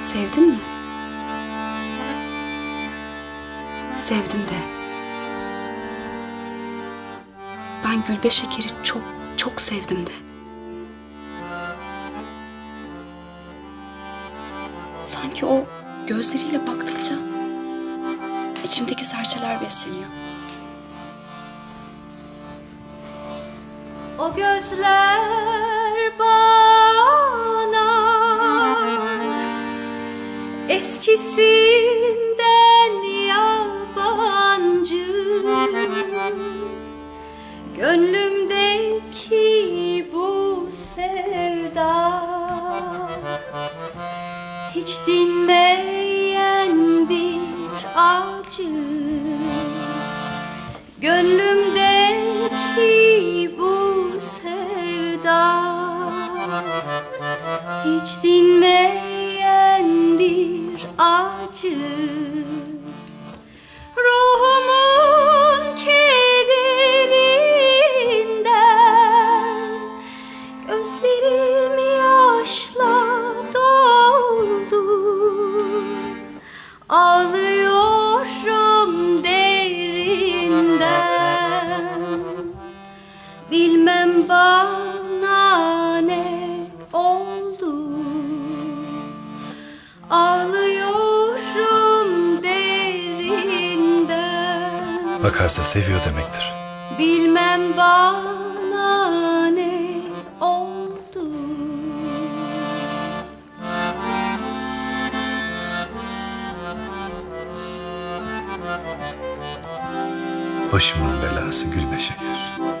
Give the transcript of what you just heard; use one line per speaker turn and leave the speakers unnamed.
Sevdin mi? Sevdim de. Ben Gülbe Şeker'i çok çok sevdim de. Sanki o gözleriyle baktıkça içimdeki serçeler besleniyor.
O gözler eskisinden yabancı. Gönlümdeki bu sevda hiç dinmeyen bir acı. Gönlümdeki bu sevda Hiç dinmeyen acı Ruhumun kederinden Gözlerim yaşla doldu. Ağlıyorum derinden. Bilmem bana ne oldu. Ağlıyorum
Bakarsa seviyor demektir.
Bilmem bana ne oldu
Başımın belası Gülbe Şeker.